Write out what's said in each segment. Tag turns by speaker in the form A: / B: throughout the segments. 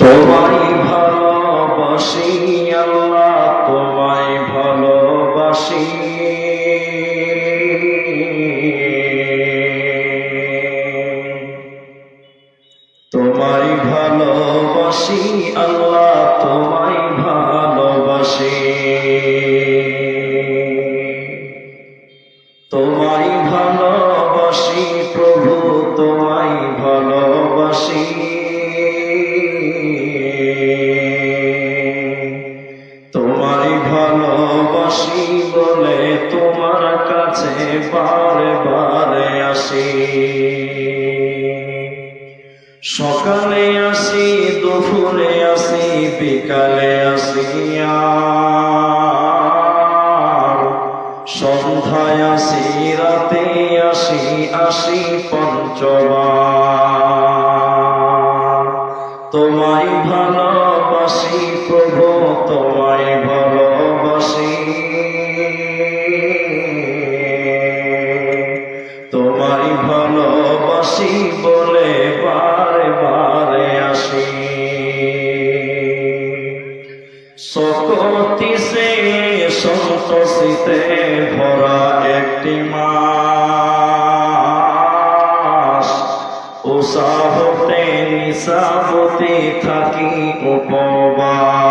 A: তোমায় ভালোবাসি আল্লাহ তোমায় ভালোবাসি। তোমায় ভালোবাসি আল্লাহ তোমায় কাছে বারে আসি। সকালে আসি, দুপুরে আসি, বিকালে আসি। সন্ধ্যায় আসি, রাতে আসি আসি পঞ্চবার। তোমায় ভালোবাসি প্রভু, তোমায় আসি বলে বারে বারে আসি। সকতি সে সন্তোষিতে ভরা একটি মাস। উষাহতে নিশাবতে থাকি উপবাস।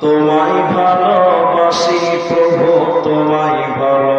A: তোমায় ভালোবাসি প্রভু, তোমায় ভালো